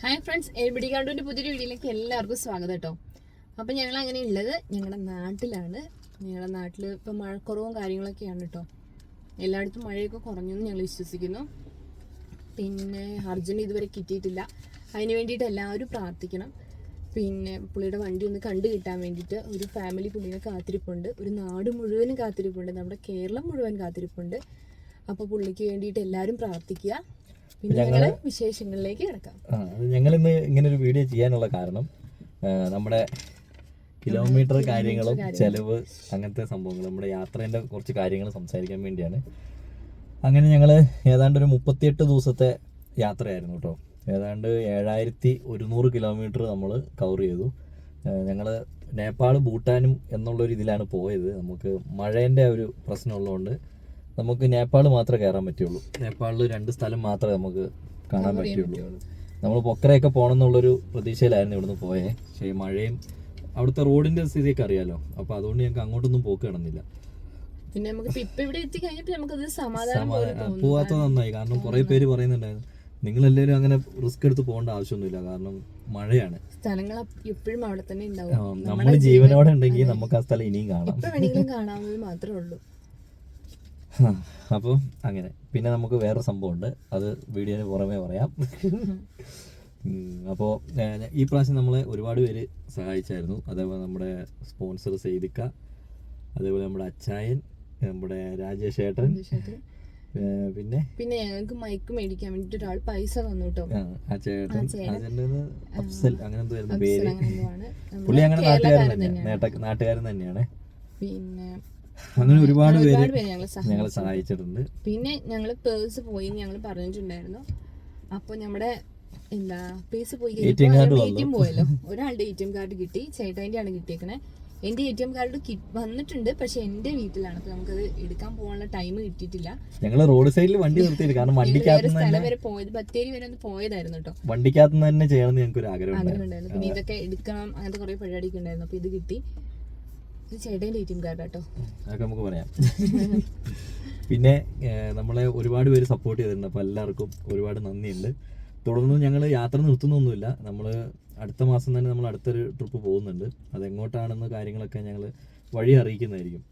Hi friends എബിഡി കാണ്ടുവിന്റെ പുതിയൊരു വീഡിയോയിലേക്ക് എല്ലാവർക്കും സ്വാഗതം കേട്ടോ. അപ്പം ഞങ്ങൾ അങ്ങനെ ഉള്ളത് ഞങ്ങളുടെ നാട്ടിലാണ്. ഞങ്ങളുടെ നാട്ടിൽ ഇപ്പം മഴക്കുറവും കാര്യങ്ങളൊക്കെയാണ് കേട്ടോ. എല്ലായിടത്തും മഴയൊക്കെ കുറഞ്ഞു എന്ന് ഞങ്ങൾ വിശ്വസിക്കുന്നു. പിന്നെ അർജുൻ ഇതുവരെ കിട്ടിയിട്ടില്ല. അതിന് വേണ്ടിയിട്ട് എല്ലാവരും പ്രാർത്ഥിക്കണം. പിന്നെ പുള്ളിയുടെ വണ്ടി ഒന്ന് കണ്ടു കിട്ടാൻ വേണ്ടിയിട്ട് ഒരു ഫാമിലി പുള്ളിനെ കാത്തിരിപ്പുണ്ട്. ഒരു നാട് മുഴുവനും കാത്തിരിപ്പുണ്ട്. നമ്മുടെ കേരളം മുഴുവൻ കാത്തിരിപ്പുണ്ട്. അപ്പോൾ പുള്ളിക്ക് വേണ്ടിയിട്ട് എല്ലാവരും പ്രാർത്ഥിക്കുക. വിശേഷങ്ങളിലേക്ക് കിടക്കാം. ഞങ്ങൾ ഇന്ന് ഇങ്ങനെ ഒരു വീഡിയോ ചെയ്യാനുള്ള കാരണം നമ്മുടെ കിലോമീറ്റർ കാര്യങ്ങളും ചെലവ് അങ്ങനത്തെ സംഭവങ്ങൾ നമ്മുടെ യാത്രേന്റെ കുറച്ച് കാര്യങ്ങൾ സംസാരിക്കാൻ വേണ്ടിയാണ്. അങ്ങനെ ഞങ്ങൾ ഏതാണ്ട് ഒരു മുപ്പത്തിയെട്ട് ദിവസത്തെ യാത്രയായിരുന്നു കേട്ടോ. ഏതാണ്ട് ഏഴായിരത്തി ഒരുന്നൂറ് കിലോമീറ്റർ നമ്മൾ കവർ ചെയ്തു. ഞങ്ങൾ നേപ്പാൾ ഭൂട്ടാനും എന്നുള്ളൊരു ഇതിലാണ് പോയത്. നമുക്ക് മഴേന്റെ ഒരു പ്രശ്നമുള്ളതുകൊണ്ട് നമുക്ക് നേപ്പാൾ മാത്രമേ കയറാൻ പറ്റുള്ളൂ. നേപ്പാളിൽ രണ്ട് സ്ഥലം മാത്രമേ നമുക്ക് കാണാൻ പറ്റുള്ളൂ. നമ്മൾ പൊക്കരയൊക്കെ പോകണം എന്നുള്ളൊരു പ്രതീക്ഷയിലായിരുന്നു ഇവിടുന്ന് പോയേ. പക്ഷേ ഈ മഴയും അവിടുത്തെ റോഡിന്റെ സ്ഥിതിയൊക്കെ അറിയാലോ. അപ്പൊ അതുകൊണ്ട് ഞങ്ങൾക്ക് അങ്ങോട്ടൊന്നും പോക്ക് കിടന്നില്ല പിന്നെ നമുക്ക് ഇപ്പൊ ഇവിടെ എത്തി കഴിഞ്ഞപ്പോ നമുക്കത് സമാധാനം പോലെ തോന്നുന്നു. പോവാത്ത നന്നായി. കാരണം കുറെ പേര് പറയുന്നുണ്ടായിരുന്നു നിങ്ങൾ എല്ലാവരും അങ്ങനെ റിസ്ക് എടുത്ത് പോകേണ്ട ആവശ്യമൊന്നുമില്ല. കാരണം മഴയാണ്. സ്ഥലങ്ങൾ എപ്പോഴും അവിടെ തന്നെ ഉണ്ടാവും. നമ്മൾ ജീവനോടെ ഉണ്ടെങ്കിൽ നമുക്ക് ആ സ്ഥലം ഇനിയും കാണാം. വേണമെങ്കിലും കാണാവുന്നത് മാത്രമേ ഉള്ളൂ. അപ്പോൾ അങ്ങനെ. പിന്നെ നമുക്ക് വേറെ സംഭവമുണ്ട്. അത് വീഡിയോന് പുറമേ പറയാം. അപ്പോൾ ഈ പ്രാവശ്യം നമ്മളെ ഒരുപാട് പേര് സഹായിച്ചായിരുന്നു. അതേപോലെ നമ്മുടെ സ്പോൺസർ സെയ്തിക്ക അതേപോലെ നമ്മുടെ അച്ചായൻ നമ്മുടെ രാജേഷ് ഏട്ടൻ പിന്നെ? പിന്നെ ഞങ്ങൾക്ക് മൈക്ക് മേടിക്കാൻ വേണ്ടിട്ട് ഒരാൾ പൈസ തന്നു കേട്ടോ അഫ്സൽ അങ്ങനെ പേര്. പുള്ളി അങ്ങനെ തന്നെയാണ്. നാട്ടുകാരൻ തന്നെയാണ്. പിന്നെ അങ്ങനെ ഒരുപാട് പേര് ഞങ്ങളെ സഹായിച്ചിട്ടുണ്ട്. പിന്നെ ഞങ്ങൾ പേഴ്സ് പോയി ഞങ്ങൾ പറഞ്ഞിട്ടുണ്ടായിരുന്നു. അപ്പൊ നമ്മുടെ എന്താ പേഴ്സ് പോയി എ വന്നു. ടി എം പോയല്ലോ. ഒരാളുടെ എ ടി എം കാർഡ് കിട്ടി. ചേട്ടായിന്റെ ആണ് കിട്ടിയേക്കണേ. എന്റെ എ ടി എം കാർഡ് വന്നിട്ടുണ്ട്. പക്ഷെ എന്റെ വീട്ടിലാണ്. അപ്പൊ നമുക്കത് എടുക്കാൻ പോകാനുള്ള ടൈം കിട്ടിയിട്ടില്ല. ഞങ്ങൾ റോഡ് സൈഡിൽ വണ്ടി നിർത്തിയിട്ട് കാരണം വണ്ടിക്കകത്ത് സ്ഥലം വരെ പോയത് ബത്തേരി വരെ ഒന്ന് പോയതായിരുന്നു കേട്ടോ വണ്ടിക്കകത്ത് തന്നെ ചെയ്യണമെന്ന് ഞങ്ങൾക്ക് ഒരു ആഗ്രഹം ആഗ്രഹം ഉണ്ടായിരുന്നു. പിന്നെ ഇതൊക്കെ എടുക്കണം അങ്ങനത്തെ കുറെ പരിപാടിയൊക്കെ ഉണ്ടായിരുന്നു. അപ്പൊ ഇത് കിട്ടി. ഇത് ചേട്ടന്റെ എ ടി എം കാർഡ് കേട്ടോ അതൊക്കെ നമുക്ക് പറയാം. പിന്നെ നമ്മളെ ഒരുപാട് പേര് സപ്പോർട്ട് ചെയ്തിട്ടുണ്ട്. അപ്പോൾ എല്ലാവർക്കും ഒരുപാട് നന്ദിയുണ്ട്. തുടർന്ന് ഞങ്ങൾ യാത്ര നിർത്തുന്നൊന്നുമില്ല. നമ്മൾ അടുത്ത മാസം തന്നെ നമ്മൾ അടുത്തൊരു ട്രിപ്പ് പോകുന്നുണ്ട്. അതെങ്ങോട്ടാണെന്ന് കാര്യങ്ങളൊക്കെ ഞങ്ങൾ വഴി അറിയിക്കുന്നതായിരിക്കും.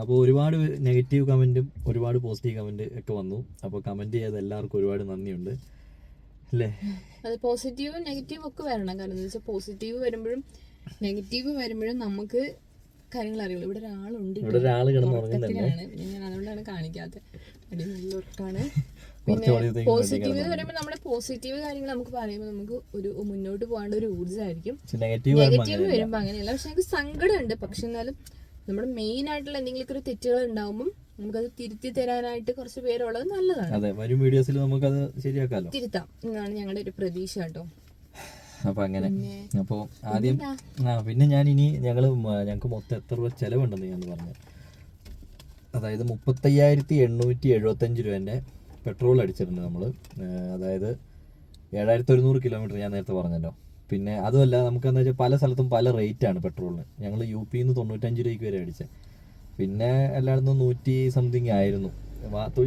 അപ്പോൾ ഒരുപാട് നെഗറ്റീവ് കമന്റും ഒരുപാട് പോസിറ്റീവ് കമന്റ് ഒക്കെ വന്നു. അപ്പോൾ കമന്റ് ചെയ്ത എല്ലാവർക്കും ഒരുപാട് നന്ദിയുണ്ട്. അല്ലേ? അത് പോസിറ്റീവും നെഗറ്റീവും ഒക്കെ വരണം. കാരണം എന്താ വെച്ചാൽ പോസിറ്റീവ് വരുമ്പോഴും നെഗറ്റീവ് വരുമ്പോഴും നമുക്ക് കാര്യങ്ങൾ അറിയുള്ളൂ. ഇവിടെ ഒരാളുണ്ട് ഇവിടെ ഒരാൾ കിടന്നുറങ്ങുന്നുണ്ട്. പിന്നെ ഞാൻ അതുകൊണ്ടാണ് കാണിക്കാത്തത് അടി നല്ല ഉറക്കാണ് പിന്നെ പോസിറ്റീവ് എന്ന് പറയുമ്പോൾ നമ്മുടെ പോസിറ്റീവ് കാര്യങ്ങൾ നമുക്ക് പറയുമ്പോൾ നമുക്ക് ഒരു മുന്നോട്ട് പോകേണ്ട ഒരു ഊർജമായിരിക്കും. നെഗറ്റീവ് വരുമ്പോൾ അങ്ങനെയല്ല. പക്ഷെ എനിക്ക് സങ്കടമുണ്ട്. പക്ഷെ എന്നാലും നമ്മുടെ മെയിൻ ആയിട്ടുള്ള എന്തെങ്കിലും ഒരു തെറ്റുകൾ നമുക്ക് നമുക്കത് തിരുത്തി തരാനായിട്ട് കുറച്ച് പേരുള്ളത് നല്ലതാണ്. അതെ വരും വീഡിയോസിൽ നമുക്കത് ശരിയാക്കാമല്ലോ തിരുത്താം എന്നാണ് ഞങ്ങളുടെ ഒരു പ്രതീക്ഷ കേട്ടോ. അപ്പോൾ അങ്ങനെ. അപ്പോൾ ആദ്യം ആ പിന്നെ ഞാൻ ഇനി ഞങ്ങൾ ഞങ്ങൾക്ക് മൊത്തം എത്ര രൂപ ചിലവുണ്ടെന്ന് ഞാൻ പറഞ്ഞു അതായത് മുപ്പത്തയ്യായിരത്തി എണ്ണൂറ്റി എഴുപത്തഞ്ച് രൂപേന്റെ പെട്രോൾ അടിച്ചിട്ടുണ്ട് നമ്മൾ അതായത് ഏഴായിരത്തി ഒരുന്നൂറ് കിലോമീറ്റർ ഞാൻ നേരത്തെ പറഞ്ഞല്ലോ. പിന്നെ അതുമല്ല നമുക്ക് എന്താ വെച്ചാൽ പല സ്ഥലത്തും പല റേറ്റ് ആണ് പെട്രോളിന്. ഞങ്ങൾ യു പിയിൽ നിന്ന് തൊണ്ണൂറ്റഞ്ച് രൂപയ്ക്ക് വരെ അടിച്ചത് പിന്നെ എല്ലായിടത്തും നൂറ്റി സംതിങ് ആയിരുന്നു.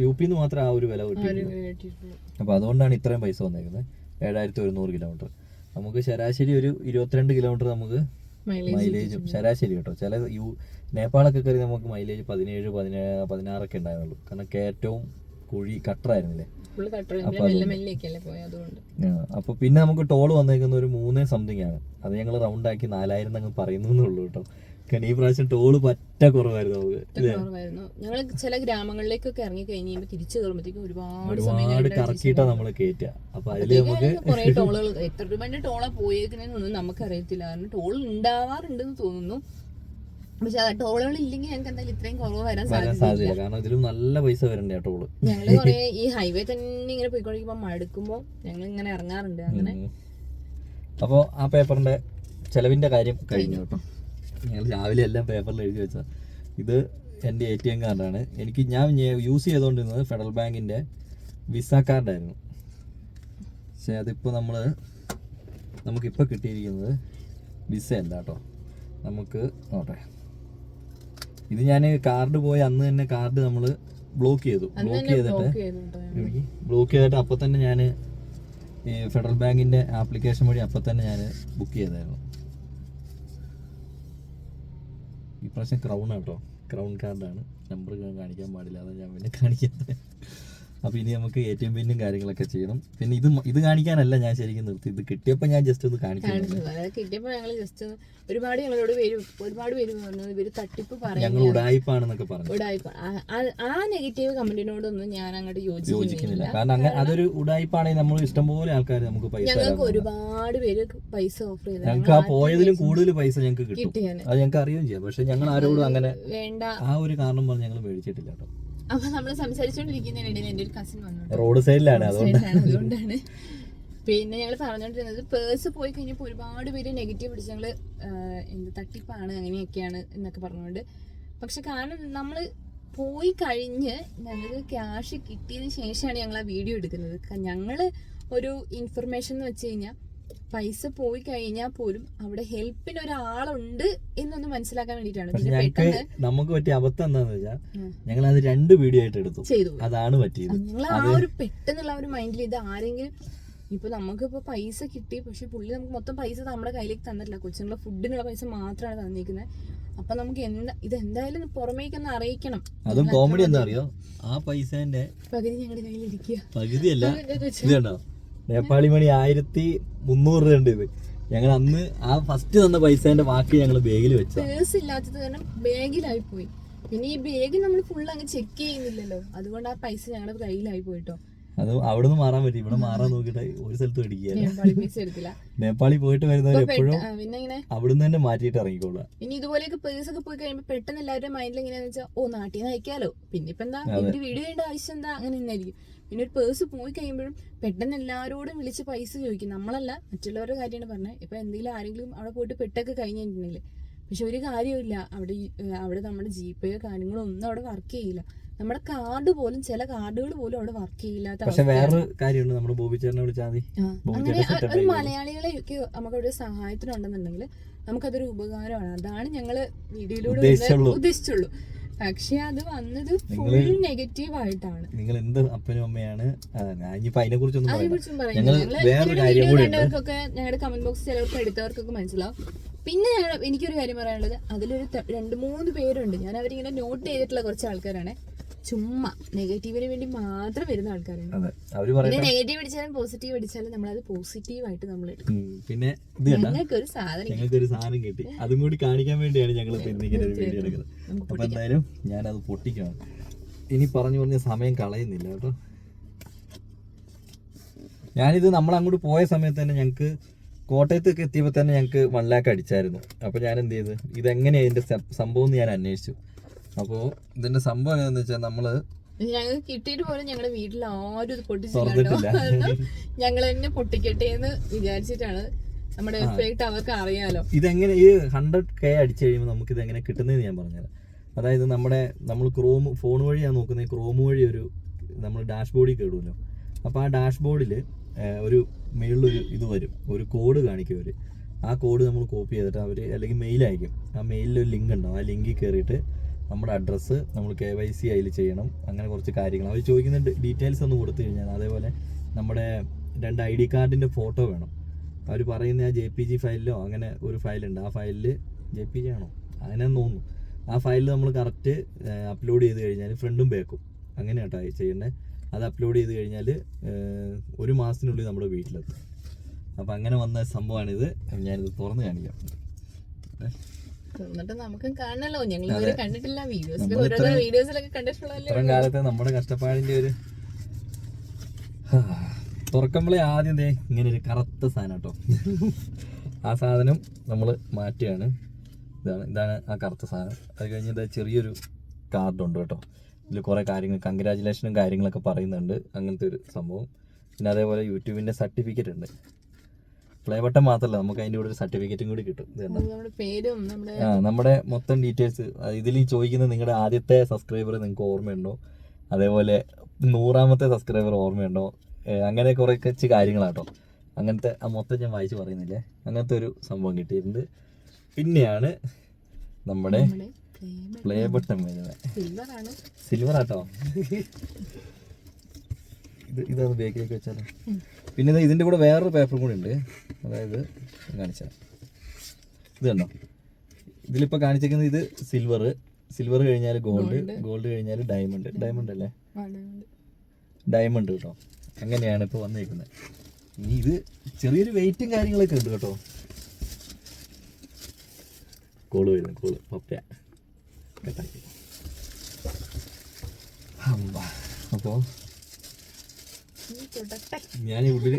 യു പിയിൽ നിന്ന് മാത്രമേ ആ ഒരു വില കിട്ടിയിട്ടുള്ളൂ അപ്പോൾ അതുകൊണ്ടാണ് ഇത്രയും പൈസ വന്നേക്കുന്നത്. ഏഴായിരത്തി ഒരുന്നൂറ് കിലോമീറ്റർ. നമുക്ക് ശരാശരി ഒരു ഇരുപത്തിരണ്ട് കിലോമീറ്റർ നമുക്ക് മൈലേജും ശരാശരി കേട്ടോ. ചില യു നേപ്പാളൊക്കെ കയറി നമുക്ക് മൈലേജ് പതിനേഴ് പതിനേഴ് പതിനാറൊക്കെ ഉണ്ടായിരുന്നുള്ളൂ. കാരണം കയറ്റവും കുഴി കട്ടറായിരുന്നില്ലേ? അപ്പൊ പിന്നെ നമുക്ക് ടോൾ വന്നേക്കുന്ന ഒരു മൂന്നേ സംതിങ് ആണ്. അത് ഞങ്ങൾ റൗണ്ട് ആക്കി നാലായിരം അങ്ങ് പറയുന്നു ഉള്ളൂ കേട്ടോ. കാരണം ഈ പ്രാവശ്യം ടോൾ പറ്റ കുറവായിരുന്നു നമുക്ക് ഞങ്ങൾ ചില ഗ്രാമങ്ങളിലേക്കൊക്കെ ഇറങ്ങി കഴിഞ്ഞ് കഴിയുമ്പോൾ തിരിച്ചു കയറുമ്പോഴത്തേക്കും ഒരുപാട് കറക്കിട്ടാ ഒരുപാട് കറക്കിയിട്ടാ നമ്മൾ കയറ്റുക അപ്പൊ അതിൽ നമുക്ക് കുറെ ടോളുകൾ എത്ര രൂപ ടോളാ നമുക്ക് നമുക്കറിയത്തില്ല. കാരണം ടോൾ ഉണ്ടാവാറുണ്ടെന്ന് തോന്നുന്നു. പക്ഷെ ടോളുകൾ ഇല്ലെങ്കിൽ ഞങ്ങൾക്ക് എന്തായാലും ഇത്രയും കുറവ് വരാൻ വരാൻ സാധ്യത സാധ്യതയില്ല. കാരണം ഇതിലും നല്ല പൈസ വരണ്ടേ ടോൾ? ഞങ്ങൾ കൊറേ ഈ ഹൈവേ തന്നെ ഇങ്ങനെ പോയിക്കൊണ്ടിരിക്കുമ്പോ മടുക്കുമ്പോ ഞങ്ങൾ ഇങ്ങനെ ഇറങ്ങാറുണ്ട്. അങ്ങനെ അപ്പോ ആ പേപ്പറിന്റെ ചെലവിന്റെ കാര്യം കഴിഞ്ഞു കേട്ടോ. ഞങ്ങൾ രാവിലെ എല്ലാം പേപ്പറിൽ എഴുതി വെച്ച ഇത് എന്റെ എ ടി എം കാർഡാണ്. എനിക്ക് ഞാൻ യൂസ് ചെയ്തുകൊണ്ടിരുന്നത് ഫെഡറൽ ബാങ്കിന്റെ വിസ കാർഡായിരുന്നു. പക്ഷേ അതിപ്പോൾ നമ്മൾ നമുക്കിപ്പോൾ കിട്ടിയിരിക്കുന്നത് വിസ അല്ല കേട്ടോ. നമുക്ക് നോട്ടെ. ഇത് ഞാൻ കാർഡ് പോയി അന്ന് തന്നെ കാർഡ് നമ്മൾ ബ്ലോക്ക് ചെയ്തു. ബ്ലോക്ക് ചെയ്തിട്ട് ബ്ലോക്ക് ചെയ്തിട്ട് അപ്പൊ തന്നെ ഞാൻ ഈ ഫെഡറൽ ബാങ്കിന്റെ ആപ്ലിക്കേഷൻ വഴി അപ്പൊ തന്നെ ഞാൻ ബുക്ക് ചെയ്തായിരുന്നു. ഈ പ്രാവശ്യം ക്രൗൺ ആട്ടോ ക്രൗൺ കാർഡാണ് നമ്പർ കാണിക്കാൻ പാടില്ല. അതാണ് ഞാൻ പിന്നെ കാണിക്കുന്നത് അപ്പോൾ ഇനി നമുക്ക് എ ടി എം പിന്നും കാര്യങ്ങളൊക്കെ ചെയ്യണം. പിന്നെ ഇത് ഇത് കാണിക്കാനല്ല ഞാൻ ശരിക്കും നിർത്തി ഇത് കിട്ടിയപ്പോൾ ഞാൻ ജസ്റ്റ് ഒന്ന് കാണിച്ചത് കിട്ടിയപ്പോൾ ഞങ്ങൾ ജസ്റ്റ് ഒരുപാട് ഞങ്ങളോട് പേര് ഒരുപാട് പേര് പറഞ്ഞു. ഇവർ തട്ടിപ്പ് ഞങ്ങൾ പറയുന്നത് ഉടായിപ്പാണെന്നൊക്കെ പറഞ്ഞു. ആ- നെഗറ്റീവ് കമന്റിനോടൊന്നും ഞാൻ അങ്ങോട്ട് യോജിക്കുന്നില്ല. കാരണം അതൊരു ഉടായിപ്പാണെങ്കിൽ നമ്മൾ ഇഷ്ടംപോലെ ആൾക്കാർ നമുക്ക് പൈസ ഞങ്ങൾക്ക്. ഒരുപാട് പേര് പൈസ ഓഫർ ചെയ്തു. ഞങ്ങൾക്ക് ആ പോയതിലും കൂടുതൽ പൈസ ഞങ്ങൾക്ക് കിട്ടും. അത് ഞങ്ങൾക്ക് അറിയുകയും ചെയ്യാം. പക്ഷെ ഞങ്ങൾ ആരോടും അങ്ങനെ വേണ്ട. ആ ഒരു കാരണം പറഞ്ഞ് ഞങ്ങൾ മേടിച്ചിട്ടില്ല കേട്ടോ. അപ്പൊ നമ്മൾ സംസാരിച്ചുകൊണ്ടിരിക്കുന്നതിനിടയിൽ എന്റെ ഒരു കസിൻ വന്നു റോഡ് സൈഡിലാണ് അതുകൊണ്ട് അതുകൊണ്ടാണ്. പിന്നെ ഞങ്ങൾ പറഞ്ഞുകൊണ്ടിരുന്നത് പേഴ്സ് പോയി കഴിഞ്ഞപ്പോൾ ഒരുപാട് പേര് നെഗറ്റീവ് പിടിച്ച് ഞങ്ങൾ എന്ത് തട്ടിപ്പാണ് അങ്ങനെയൊക്കെയാണ് എന്നൊക്കെ പറഞ്ഞുകൊണ്ട് പക്ഷെ കാരണം നമ്മൾ പോയി കഴിഞ്ഞ് ഞങ്ങൾക്ക് ക്യാഷ് കിട്ടിയതിന് ശേഷമാണ് ഞങ്ങൾ ആ വീഡിയോ എടുക്കുന്നത് ഞങ്ങൾ ഒരു ഇൻഫർമേഷൻ എന്ന് വെച്ച് കഴിഞ്ഞാൽ പൈസ പോയി കഴിഞ്ഞാൽ പോലും അവിടെ ഹെൽപ്പിന് ഒരാളുണ്ട് മനസ്സിലാക്കാൻ വേണ്ടിയിട്ടാണ്. നമുക്ക് പറ്റിയ അബദ്ധം എന്താന്ന് വെച്ചാൽ ഞങ്ങൾ അത് രണ്ട് വീഡിയോ ആയിട്ട് എടുത്തു. അതാണ് പറ്റിയത്. ആ ഒരു പെട്ടെന്നുള്ള ഒരു മൈൻഡിൽ ഇത് ആരെങ്കിലും ഇപ്പൊ നമുക്കിപ്പോ പൈസ കിട്ടി പക്ഷെ പുള്ളി നമുക്ക് മൊത്തം പൈസ നമ്മുടെ കയ്യിലേക്ക് തന്നിട്ടില്ല. കൊച്ചുങ്ങളെ ഫുഡിനുള്ള പൈസ മാത്രമാണ് തന്നിരിക്കുന്നത് അപ്പൊ നമുക്ക് എന്താ ഇത് എന്തായാലും പുറമേക്കൊന്ന് അറിയിക്കണം. അതും കോമഡി എന്താ അറിയോ ആ പൈസന്റെ പകുതി ഞങ്ങളുടെ കയ്യിൽ ഇരിക്കുക പകുതിയല്ല നേപ്പാളി മണി ആയിരത്തി മുന്നൂറ് രൂപ ഉണ്ട് ഇത്. ഞങ്ങൾ അന്ന് ആ ഫസ്റ്റ് തന്ന പൈസേന്റെ ബാക്കി ഞങ്ങൾ ബാഗിൽ വെച്ചു പേഴ്സ് ഇല്ലാത്തത് കാരണം ബാഗിലായി പോയി. പിന്നെ ഈ ബാഗ് നമ്മൾ ഫുൾ അങ്ങ് ചെക്ക് ചെയ്യുന്നില്ലല്ലോ. അതുകൊണ്ട് ആ പൈസ ഞങ്ങളുടെ കയ്യിലായി പോയിട്ടോ. അത് അവിടെ നിന്ന് മാറാൻ പറ്റി. ഇവിടെ മാറാൻ നോക്കിട്ട് ഒരു സ്ഥലത്ത് പിടിക്കുകയല്ല നേപ്പാളി പോയിട്ട് വരുന്നവർ എപ്പോഴും അവിടുന്ന് തന്നെ മാറ്റിയിട്ട് ഇറങ്ങിക്കോളുക. ഇനി ഇതുപോലെയൊക്കെ പേഴ്സ് ഒക്കെ പോയി കഴിയുമ്പോൾ പെട്ടെന്ന് എല്ലാവരുടെ മൈൻഡിൽ എങ്ങനെയാന്ന് വെച്ചാൽ ഓ നാട്ടിൽ നിന്ന് അയക്കാലോ. പിന്നെ ഇപ്പൊ എന്താ വീട് വീഡിയോ ചെയ്യേണ്ട ആവശ്യം എന്താ? അങ്ങനെ തന്നെയായിരിക്കും. പിന്നെ ഒരു പേഴ്സ് പോയി കഴിയുമ്പോഴും പെട്ടെന്ന് എല്ലാവരോടും വിളിച്ച് പൈസ ചോദിക്കും. നമ്മളല്ല മറ്റുള്ളവരുടെ കാര്യമാണ് പറഞ്ഞത്. ഇപ്പൊ എന്തെങ്കിലും ആരെങ്കിലും അവിടെ പോയിട്ട് പെട്ടൊക്കെ കഴിഞ്ഞിട്ടുണ്ടെങ്കിൽ. പക്ഷെ ഒരു കാര്യമില്ല അവിടെ അവിടെ നമ്മുടെ ജി പേയോ കാര്യങ്ങളോ ഒന്നും അവിടെ വർക്ക് ചെയ്യില്ല. നമ്മുടെ കാർഡ് പോലും ചില കാർഡുകൾ പോലും അവിടെ വർക്ക് ചെയ്യില്ലാത്ത പക്ഷെ വേറൊരു കാര്യമുണ്ട്. നമ്മുടെ ബോബി ചേട്ടനെ വിളിച്ചാൽ മതി. ബോബി അങ്ങനെ ഒരു മലയാളികളെ ഒക്കെ നമുക്ക് അവിടെ സഹായത്തിനുണ്ടെന്നുണ്ടെങ്കിൽ നമുക്കതൊരു ഉപകാരമാണ്. അതാണ് ഞങ്ങൾ വീഡിയോയിലൂടെ ഉദ്ദേശിച്ചുള്ളൂ. പക്ഷെ അത് വന്നത് ഫുൾ നെഗറ്റീവ് ആയിട്ടാണ്. നിങ്ങൾ എന്ത് അപ്പനും അമ്മയാണ്? ഞാൻ ഇനിയിപ്പോ അതിനെ കുറിച്ചൊന്നും ഞങ്ങൾ വേറൊരു കാര്യം കൂടി. കണ്ടവർക്കൊക്കെ ഞങ്ങളുടെ കമന്റ് ബോക്സ് ചിലർക്ക് എടുത്തവർക്കൊക്കെ മനസ്സിലാവും. പിന്നെ ഞങ്ങൾ എനിക്കൊരു കാര്യം പറയാനുള്ളത്. അതിലൊരു രണ്ട് മൂന്ന് പേരുണ്ട്. ഞാൻ അവരിങ്ങനെ നോട്ട് ചെയ്തിട്ടുള്ള കുറച്ച് ആൾക്കാരാണ്. ചുമ്മാ നെഗറ്റീവിന് വേണ്ടി മാത്രം വരുന്ന ആൾക്കാരാണ്. പിന്നെ നെഗറ്റീവ് അടിച്ചാലും പോസിറ്റീവ് അടിച്ചാലും നമ്മൾ അത് പോസിറ്റീവ് ആയിട്ട് നമ്മൾ എടുക്കും പിന്നെ ഞങ്ങൾക്ക് ഒരു സാധനം ഞങ്ങൾക്ക് ഒരു സാധനം കിട്ടി. അതും കൂടി കാണിക്കാൻ വേണ്ടിയാണ് ഞങ്ങൾ വീഡിയോ എടുക്കുന്നത്. അപ്പൊ എന്തായാലും ഞാനത് പൊട്ടിക്കണം. ഇനി പറഞ്ഞു പറഞ്ഞ സമയം കളയുന്നില്ല കേട്ടോ. ഞാനിത് നമ്മൾ അങ്ങോട്ട് പോയ സമയത്ത് തന്നെ ഞങ്ങൾക്ക് കോട്ടയത്തൊക്കെ എത്തിയപ്പോൾ തന്നെ ഞങ്ങൾക്ക് വൺ ലാക്ക് അടിച്ചായിരുന്നു. അപ്പോൾ ഞാൻ എന്ത് ചെയ്ത്? ഇതെങ്ങനെയാണ് ഇതിന്റെ സംഭവം എന്ന് ഞാൻ അന്വേഷിച്ചു. അപ്പോൾ ഇതിന്റെ സംഭവം എന്താണെന്ന് വെച്ചാൽ നമ്മൾ ഞങ്ങൾക്ക് കിട്ടിയിട്ട് പോലും ഞങ്ങളുടെ വീട്ടിൽ ആരും ഇത് പൊട്ടിച്ചില്ല ഞങ്ങൾ തന്നെ പൊട്ടിക്കട്ടെ എന്ന് വിചാരിച്ചിട്ടാണ് നമ്മുടെ എഫക്ട് അവർക്ക് അറിയാലോ. ഇതെങ്ങനെ ഈ ഹൺഡ്രഡ് കെ അടിച്ചു കഴിയുമ്പോൾ നമുക്ക് ഇത് എങ്ങനെ കിട്ടുന്നതെന്ന് ഞാൻ പറഞ്ഞുതരാം. അതായത് നമ്മുടെ നമ്മൾ ക്രോം ഫോൺ വഴിയാണ് നോക്കുന്നത് ക്രോം വഴി ഒരു നമ്മൾ ഡാഷ്ബോർഡിൽ കയറുമല്ലോ അപ്പോൾ ആ ഡാഷ്ബോർഡിൽ ഒരു മേളിലൊരു ഇത് വരും. ഒരു കോഡ് കാണിക്കും അവർ ആ കോഡ് നമ്മൾ കോപ്പി ചെയ്തിട്ട് അവർ അല്ലെങ്കിൽ മെയിൽ അയക്കും. ആ മെയിലിൽ ഒരു ലിങ്ക് ഉണ്ടാവും. ആ ലിങ്കിൽ കയറിയിട്ട് നമ്മുടെ അഡ്രസ്സ് നമ്മൾ കെ വൈ സി അതിൽ ചെയ്യണം. അങ്ങനെ കുറച്ച് കാര്യങ്ങൾ. അവർ ചോദിക്കുന്ന ഡീറ്റെയിൽസ് ഒന്ന് കൊടുത്തു കഴിഞ്ഞാൽ. അതേപോലെ നമ്മുടെ രണ്ട് ഐ ഡി കാർഡിന്റെ ഫോട്ടോ വേണം. അവർ പറയുന്ന ആ ജെ പി ജി ഫയലിലോ അങ്ങനെ ഒരു ഫയലുണ്ട്. ആ ഫയലിൽ ജെ പി ജി ആണോ? അങ്ങനെ തോന്നുന്നു. ആ ഫയലിൽ നമ്മൾ കറക്റ്റ് അപ്ലോഡ് ചെയ്ത് കഴിഞ്ഞാൽ ഫ്രണ്ടും ബാക്കും. അങ്ങനെ കേട്ടോ ചെയ്യേണ്ടത് അത് അപ്ലോഡ് ചെയ്ത് കഴിഞ്ഞാൽ ഒരു മാസത്തിനുള്ളിൽ നമ്മുടെ വീട്ടിലെത്തും. അപ്പം അങ്ങനെ വന്ന സംഭവമാണിത്. ഞാനിത് തുറന്ന് കാണിക്കാം. എന്നിട്ട് നമുക്ക് കാണണല്ലോ. ഞങ്ങൾ ഇതുവരെ കണ്ടിട്ടില്ല. വീഡിയോസിൽ ഓരോരോ വീഡിയോസിലൊക്കെ കണ്ടിട്ടുള്ളതല്ലേ ഇത്രയും കാലത്തെ നമ്മുടെ കഷ്ടപ്പാടിന്റെ ഒരു തുറക്കുമ്പോഴേ ആദ്യം ദേ ഇങ്ങനെ ഒരു കറുത്ത സാധനം കേട്ടോ. ആ സാധനം നമ്മൾ മാറ്റുകയാണ് ഇതാണ് ഇതാണ് ആ കറുത്ത സാധനം. അത് കഴിഞ്ഞ് ചെറിയൊരു ചെറിയൊരു കാർഡുണ്ട് കേട്ടോ. ഇതിൽ കുറേ കാര്യങ്ങൾ കൺഗ്രാജുലേഷനും കാര്യങ്ങളൊക്കെ പറയുന്നുണ്ട്. അങ്ങനത്തെ ഒരു സംഭവം. പിന്നെ അതേപോലെ യൂട്യൂബിന്റെ സർട്ടിഫിക്കറ്റ് ഉണ്ട്. പ്ലേ ബട്ടൺ മാത്രമല്ല നമുക്ക് അതിന്റെ കൂടെ ഒരു സർട്ടിഫിക്കറ്റും കൂടി കിട്ടും. ആ നമ്മുടെ മൊത്തം ഡീറ്റെയിൽസ് ഇതിൽ ചോദിക്കുന്നത് നിങ്ങളുടെ ആദ്യത്തെ സബ്സ്ക്രൈബർ നിങ്ങൾക്ക് ഓർമ്മയുണ്ടോ? അതേപോലെ നൂറാമത്തെ സബ്സ്ക്രൈബർ ഓർമ്മയുണ്ടോ? അങ്ങനെ കുറേ കുറച്ച് കാര്യങ്ങളാട്ടോ. അങ്ങനത്തെ ആ മൊത്തം ഞാൻ വായിച്ച് പറയുന്നില്ലേ? അങ്ങനത്തെ ഒരു സംഭവം കിട്ടിയിട്ടുണ്ട്. പിന്നെയാണ് നമ്മുടെ പ്ലേ ബട്ടൺ വരുന്നത്. സിൽവർ ആട്ടോ? ഇത് ഇതാണ് ബേക്കിലേക്ക് വെച്ചാൽ പിന്നെ ഇത് ഇതിന്റെ കൂടെ വേറൊരു പേപ്പറും കൂടി ഉണ്ട്. അതായത് കാണിച്ചാൽ ഇത് കണ്ടോ? ഇതിലിപ്പോൾ കാണിച്ചിരിക്കുന്നത് ഇത് സിൽവർ സിൽവർ കഴിഞ്ഞാൽ ഗോൾഡ് ഗോൾഡ് കഴിഞ്ഞാൽ ഡയമണ്ട് ഡയമണ്ട് അല്ലേ? ഡയമണ്ട് കേട്ടോ. അങ്ങനെയാണ് ഇപ്പോൾ വന്നിരിക്കുന്നത് ഇനി ഇത് ചെറിയൊരു വെയിറ്റും കാര്യങ്ങളൊക്കെ ഉണ്ട് കേട്ടോ. കോൾ വരുന്നു കോൾ പപ്പ. കട്ടാക്കി. അപ്പോൾ ഞാൻ ഉള്ളിൽ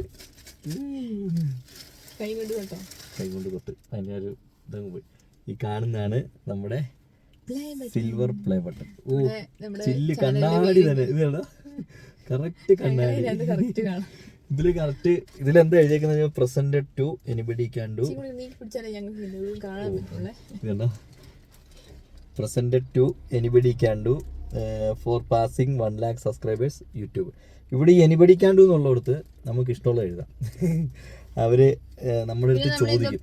കൈ കൊണ്ട് കേട്ടോ. കൈകൊണ്ട് തൊട്ട് അതിന്റെ ഒരു ഇതങ്ങ് പോയി. ഈ കാണുന്നതാണ് നമ്മുടെ സിൽവർ പ്ലേ ബട്ടൺ ഓ ചില്ല് കണ്ണാടി തന്നെ. ഇത് കണ്ടോ കറക്റ്റ് കണ്ണാടി ഇതിൽ കറക്റ്റ് എന്താ എഴുതിയേക്കുന്നത്? Present to anybody can do present to anybody can do for passing one lakh subscribers YouTube ഇവിടെ ഈ എനിബഡി എന്നുള്ളടത്ത് നമുക്ക് ഇഷ്ടമുള്ള എഴുതാം. അവർ നമ്മുടെ അടുത്ത് ചോദിക്കും.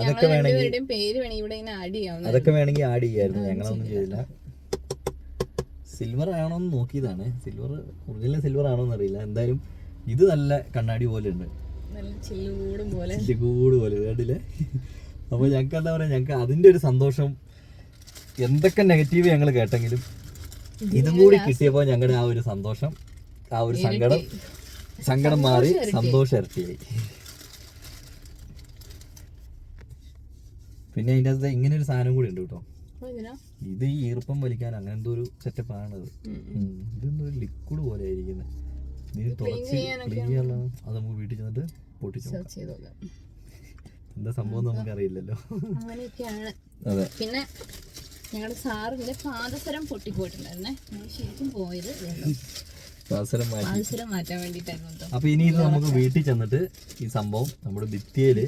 അതൊക്കെ വേണമെങ്കിൽ- അതൊക്കെ വേണമെങ്കിൽ ആഡ് ചെയ്യായിരുന്നു. ഞങ്ങളൊന്നും ചെയ്തില്ല. സിൽവർ ആണോ എന്ന് നോക്കിയതാണ്. സിൽവർ ഒറിജിനൽ സിൽവർ ആണോ എന്ന് അറിയില്ല എന്തായാലും ഇത് നല്ല കണ്ണാടി പോലെ ഉണ്ട് ചില്ലുകൂട് പോലെ. കൂട് പോലെ കേട്ടില്ലേ അപ്പോൾ ഞങ്ങൾക്ക് എന്താ പറയുക ഞങ്ങൾക്ക് അതിന്റെ ഒരു സന്തോഷം എന്തൊക്കെ നെഗറ്റീവ് ഞങ്ങൾ കേട്ടെങ്കിലും ഇതും കൂടി കിട്ടിയപ്പോൾ ഞങ്ങളുടെ ആ ഒരു സന്തോഷം ആ ഒരു സങ്കടം സങ്കടം മാറി സന്തോഷം ഇരട്ടിയായി പിന്നെ അതിന്റെ അകത്ത് ഇങ്ങനെ ഒരു സാധനം കൂടി ഉണ്ട് കേട്ടോ. ഇത് ഈ ഈർപ്പം വലിക്കാൻ അങ്ങനെ എന്തോ ഒരു സെറ്റപ്പ് ആണത്. ഇതെന്തോ ഒരു ലിക്വിഡ് പോലെ ആയിരിക്കുന്നത് ഇതിന് തുറച്ച് ക്ലീൻ ചെയ്യാനുള്ള അത് നമുക്ക് വീട്ടിൽ ചെന്നിട്ട് പൊട്ടിച്ചു എന്താ സംഭവം നമുക്ക് അറിയില്ലല്ലോ. അങ്ങനെയൊക്കെയാണ്. അതെ. പിന്നെ ഞങ്ങളുടെ സാറിന്റെ പാദസരം പൊട്ടിപ്പോയിട്ടുണ്ടായിരുന്നേ. ശരിക്കും പോയത് അപ്പൊ ഇനി ഇത് നമുക്ക് വീട്ടിൽ ചെന്നിട്ട് ഈ സംഭവം നമ്മുടെ ഭിത്തിയിൽ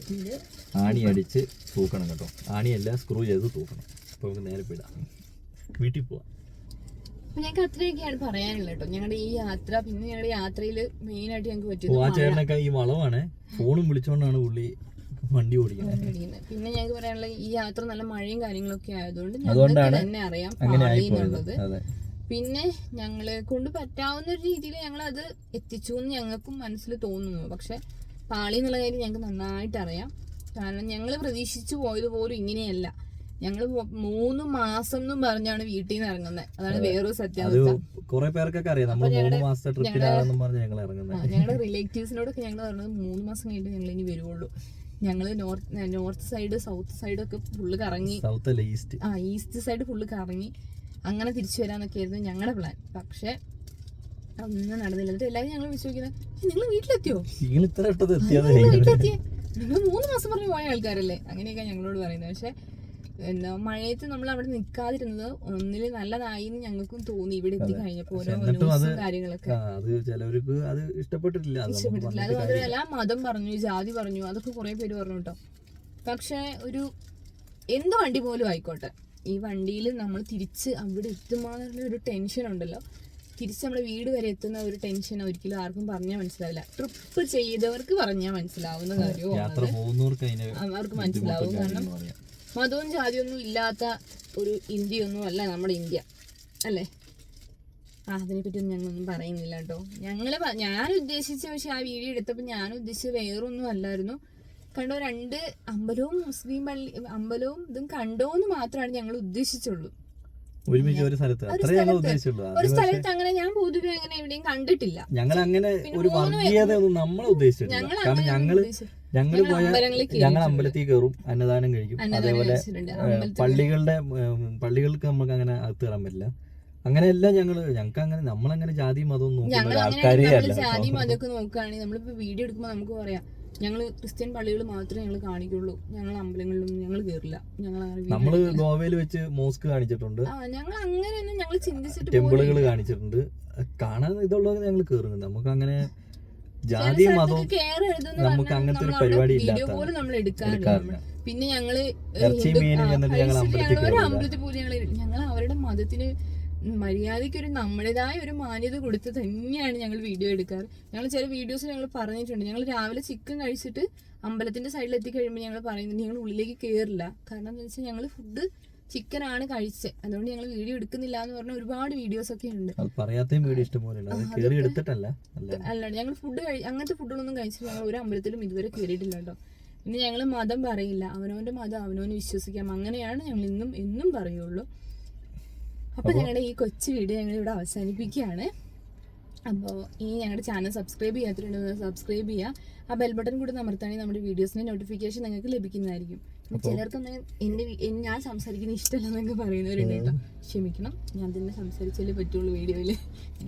ആണി അടിച്ച് തൂക്കണം കേട്ടോ. ആണി ആണിയല്ല സ്ക്രൂ ചെയ്ത് തൂക്കണം. അപ്പൊ നമുക്ക് നേരെ വിടാം വീട്ടിൽ പോവാം. ഞങ്ങൾക്ക് അത്രയൊക്കെയാണ് പറയാനുള്ളത് കേട്ടോ. ഞങ്ങളുടെ ഈ യാത്ര പിന്നെ ഞങ്ങളുടെ യാത്രയിൽ മെയിൻ ആയിട്ട് ഞങ്ങൾക്ക് പറ്റിയത് ഈ വളവാണ്. ഫോണും വിളിച്ചോണ്ടാണ് പുള്ളി വണ്ടി ഓടിക്കുന്നത്. പിന്നെ ഞങ്ങൾക്ക് പറയാനുള്ളത് ഈ യാത്ര നല്ല മഴയും കാര്യങ്ങളൊക്കെ ആയതുകൊണ്ട് ഞങ്ങൾക്ക് തന്നെ അറിയാം അങ്ങനെ പിന്നെ ഞങ്ങളെ കൊണ്ട് പറ്റാവുന്ന ഒരു രീതിയിൽ ഞങ്ങൾ അത് എത്തിച്ചു എന്ന് ഞങ്ങൾക്കും മനസ്സിൽ തോന്നുന്നു. പക്ഷെ പാളി എന്നുള്ള കാര്യം ഞങ്ങൾക്ക് നന്നായിട്ട് അറിയാം. കാരണം ഞങ്ങൾ പ്രതീക്ഷിച്ചു പോയത് പോലും ഇങ്ങനെയല്ല ഞങ്ങൾ മൂന്ന് മാസം എന്നും പറഞ്ഞാണ് വീട്ടിൽ നിന്ന് ഇറങ്ങുന്നത് അതാണ് വേറൊരു സത്യാവസ്ഥ. കുറെ പേർക്കൊക്കെ അറിയാം. നമ്മൾ മൂന്ന് മാസത്തെ ട്രിപ്പിലാണെന്നും പറഞ്ഞ് ഞങ്ങൾ ഇറങ്ങുന്നത് ഞങ്ങളുടെ റിലേറ്റീവ്സിനോടൊക്കെ ഞങ്ങൾ പറഞ്ഞത് മൂന്ന് മാസം കഴിഞ്ഞിട്ട് ഞങ്ങൾ ഇനി വരുവുള്ളൂ. ഞങ്ങൾ north north side south side ഒക്കെ ഫുള്ള് കറങ്ങി. സൗത്ത് അല്ല ഈസ്റ്റ്? ആ ഈസ്റ്റ് സൈഡ് ഫുള്ള് കറങ്ങി. അങ്ങനെ തിരിച്ചു വരാന്നൊക്കെ ആയിരുന്നു ഞങ്ങളുടെ പ്ലാൻ പക്ഷെ ഒന്നും നടന്നില്ല. എന്നിട്ട് എല്ലാവരും ഞങ്ങൾ വിശ്വസിക്കുന്നത് നിങ്ങൾ വീട്ടിലെത്തിയോ? നിങ്ങൾ ഇത്ര വീട്ടിലെത്തിയേ? നിങ്ങൾ മൂന്ന് മാസം പറഞ്ഞ് പോയ ആൾക്കാരല്ലേ? അങ്ങനെയൊക്കെ ഞങ്ങളോട് പറയുന്നത്. പക്ഷെ എന്താ മഴയത്ത് നമ്മൾ അവിടെ നിൽക്കാതിരുന്നത് ഒന്നിൽ നല്ലതായി എന്ന് ഞങ്ങൾക്കും തോന്നി. ഇവിടെ എത്തി കഴിഞ്ഞപ്പോൾ ഓരോ ന്യൂസും കാര്യങ്ങളൊക്കെ. അത് ചിലവർക്ക് അത് ഇഷ്ടപ്പെട്ടിട്ടില്ല. അത് നമുക്ക് ഇഷ്ടപ്പെട്ടില്ല അത് മാത്രമല്ല മതം പറഞ്ഞു ജാതി പറഞ്ഞു അതൊക്കെ കുറെ പേര് പറഞ്ഞു കേട്ടോ. പക്ഷെ ഒരു എന്ത് വണ്ടി പോലും ആയിക്കോട്ടെ. ഈ വണ്ടിയിൽ നമ്മൾ തിരിച്ച് അവിടെ എത്തുമ്പോഴുള്ള ഒരു ടെൻഷൻ ഉണ്ടല്ലോ. തിരിച്ച് നമ്മുടെ വീട് വരെ എത്തുന്ന ഒരു ടെൻഷൻ ഒരിക്കലും ആർക്കും പറഞ്ഞാൽ മനസ്സിലാവില്ല. ട്രിപ്പ് ചെയ്തവർക്ക് പറഞ്ഞാൽ മനസ്സിലാവുന്ന കാര്യവും അവർക്ക് മനസ്സിലാവും. കാരണം. മതവും ജാതിയൊന്നും ഇല്ലാത്ത ഒരു ഇന്ത്യയൊന്നും അല്ല നമ്മുടെ ഇന്ത്യ. അല്ലേ? ആ അതിനെപ്പറ്റിയൊന്നും ഞങ്ങളൊന്നും പറയുന്നില്ല കേട്ടോ. ഞങ്ങൾ പ- ഞാൻ ഉദ്ദേശിച്ച പക്ഷെ ആ വീഡിയോ എടുത്തപ്പോൾ ഞാൻ ഉദ്ദേശിച്ചത് വേറൊന്നും അല്ലായിരുന്നു. കണ്ടോ രണ്ട് അമ്പലവും മുസ്ലിം പള്ളി അമ്പലവും ഇതും കണ്ടോ എന്ന് മാത്രമാണ് ഞങ്ങൾ ഉദ്ദേശിച്ചുള്ളൂ. ഒരുമിച്ച് ഒരു സ്ഥലത്ത്. ഞങ്ങൾ ഒരു സ്ഥലത്ത് അങ്ങനെ ഞാൻ പൊതുവെ അങ്ങനെ എവിടെയും കണ്ടിട്ടില്ല. ഞങ്ങൾ അങ്ങനെ ഒരു വർഗീയത ഒന്നും നമ്മൾ ഉദ്ദേശിച്ചിട്ടില്ല. ഞങ്ങൾ കാരണം ഞങ്ങൾ ഞങ്ങൾ ഞങ്ങൾ പോയ ഞങ്ങൾ അമ്പലത്തിൽ കയറും അന്നദാനം കഴിക്കും. അതേപോലെ പള്ളികളുടെ പള്ളികൾക്ക് നമുക്ക് അങ്ങനെ അകത്ത് കയറാൻ പറ്റില്ല. അങ്ങനെയല്ല ഞങ്ങൾ ഞങ്ങൾക്ക് അങ്ങനെ നമ്മളങ്ങനെ ജാതി മതം നോക്കുന്ന ഞങ്ങൾ ആൾക്കാരേ അല്ല. ജാതി. മതമൊക്കെ നോക്കുകയാണെങ്കിൽ നമ്മളിപ്പോ വീഡിയോ എടുക്കുമ്പോൾ നമുക്ക് പറയാം. ഞങ്ങൾ ക്രിസ്ത്യൻ പള്ളികൾ മാത്രമേ ഞങ്ങൾ കാണിക്കുള്ളൂ. ഞങ്ങൾ അമ്പലങ്ങളിലൊന്നും ഞങ്ങൾ കയറില്ല ഞങ്ങൾ എടുക്കില്ല. ഗോവയിൽ വെച്ച് മോസ്ക് കാണിച്ചിട്ടുണ്ട്. ആ ഞങ്ങൾ അങ്ങനെയൊന്നും ഞങ്ങൾ ചിന്തിച്ചിട്ട് ടെമ്പിളുകൾ കാണിച്ചിട്ടുണ്ട്. കാണാൻ ഇതുള്ളത് ഞങ്ങൾ കയറുന്നുണ്ട് നമുക്ക് അങ്ങനെ ജാതി മതവും നമുക്ക് അങ്ങനത്തെ ഒരു പരിപാടി പോലും നമ്മൾ എടുക്കാറില്ല. പിന്നെ ഞങ്ങൾ ഒരു അമ്പലത്തിൽ പോലും ഞങ്ങൾ ഞങ്ങൾ അവരുടെ മതത്തിന് മര്യാദയ്ക്ക് ഒരു നമ്മുടേതായ ഒരു മാന്യത കൊടുത്ത് തന്നെയാണ് ഞങ്ങൾ വീഡിയോ എടുക്കാറ്. ഞങ്ങൾ ചില വീഡിയോസ് ഞങ്ങൾ പറഞ്ഞിട്ടുണ്ട്. ഞങ്ങൾ രാവിലെ ചിക്കൻ കഴിച്ചിട്ട് അമ്പലത്തിന്റെ സൈഡിൽ എത്തിക്കഴിയുമ്പോൾ ഞങ്ങൾ പറയുന്നത് ഞങ്ങൾ ഉള്ളിലേക്ക് കയറില്ല കാരണം എന്താ വെച്ചാൽ ഞങ്ങൾ ഫുഡ് ചിക്കൻ ആണ് കഴിച്ചത് അതുകൊണ്ട് ഞങ്ങൾ വീഡിയോ എടുക്കുന്നില്ല എന്ന് പറഞ്ഞ ഒരുപാട് വീഡിയോസ് ഒക്കെ ഉണ്ട്. അല്ല. ഞങ്ങൾ ഫുഡ് കഴി അങ്ങനത്തെ ഫുഡുകളൊന്നും കഴിച്ചില്ല. ഞങ്ങൾ ഒരു അമ്പലത്തിലും ഇതുവരെ കയറിയിട്ടില്ല കേട്ടോ. ഇനി ഞങ്ങൾ മതം പറയില്ല. അവനവന്റെ മതം അവനവന് വിശ്വസിക്കാം. അങ്ങനെയാണ് ഞങ്ങൾ ഇന്നും എന്നും പറയുള്ളൂ. അപ്പൊ ഞങ്ങളുടെ ഈ കൊച്ചു വീഡിയോ ഞങ്ങൾ ഇവിടെ അവസാനിപ്പിക്കുകയാണ്. അപ്പോൾ ഇനി ഞങ്ങളുടെ ചാനൽ സബ്സ്ക്രൈബ് ചെയ്യാത്തവരുണ്ടെങ്കിൽ സബ്സ്ക്രൈബ് ചെയ്യുക ആ ബെൽ ബട്ടൺ കൂടി അമർത്താണെങ്കിൽ നമ്മുടെ വീഡിയോസിന്റെ നോട്ടിഫിക്കേഷൻ നിങ്ങൾക്ക് ലഭിക്കുന്നതായിരിക്കും. ചിലർക്കൊന്നും എന്റെ ഞാൻ സംസാരിക്കുന്ന ഇഷ്ടമല്ലെന്നൊക്കെ പറയുന്നവരുണ്ട് കേട്ടോ. ക്ഷമിക്കണം. ഞാൻ തന്നെ സംസാരിച്ചാലേ പറ്റുള്ളൂ വീഡിയോയിൽ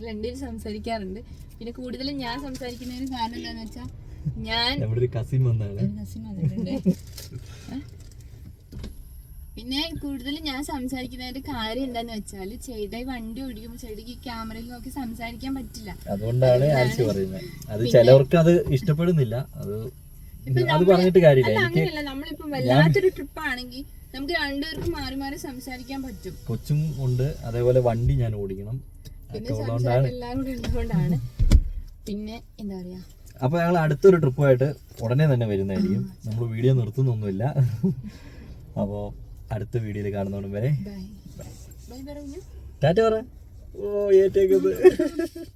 രണ്ടുപേരും സംസാരിക്കാറുണ്ട്. പിന്നെ കൂടുതലും ഞാൻ സംസാരിക്കുന്നതിന് കാരണം എന്താണെന്ന് വെച്ചാൽ ഞാൻ കസിൻ വന്നിട്ടുണ്ട്. പിന്നെ കൂടുതൽ ഞാൻ സംസാരിക്കുന്നതിന്റെ കാര്യം എന്താന്ന് വെച്ചാൽ ചെയ്ത വണ്ടി ഓടിക്കുമ്പോൾ ചേട്ടയ്ക്ക് ക്യാമറയിൽ നോക്കി സംസാരിക്കാൻ പറ്റില്ല. അതുകൊണ്ടാണ് പറയുന്നത് അത് ചിലവർക്ക് അത് ഇഷ്ടപ്പെടുന്നില്ല. അത് അത് പറഞ്ഞിട്ട് കാര്യമില്ല. നമ്മളിപ്പോ എനിക്ക് അങ്ങനെയല്ല. നമ്മളിപ്പം വല്ലാത്തൊരു ട്രിപ്പ് ആണെങ്കിൽ നമുക്ക് രണ്ടുപേർക്കും മാറി മാറി സംസാരിക്കാൻ പറ്റും. കൊച്ചും ഉണ്ട്. അതേപോലെ വണ്ടി ഞാൻ ഓടിക്കണം. ഉള്ളതുകൊണ്ടാണ്. പിന്നെ എന്താ പറയാ? അപ്പൊ ഞങ്ങൾ അടുത്തൊരു ട്രിപ്പുമായിട്ട് ഉടനെ തന്നെ വരുന്നതായിരിക്കും. നമ്മൾ വീഡിയോ നിർത്തുന്നൊന്നുമില്ല. അപ്പോൾ അടുത്ത വീഡിയോയിൽ കാണുന്നോടും വരെ ടാറ്റ പറ. ഓ ഏറ്റേക്കത്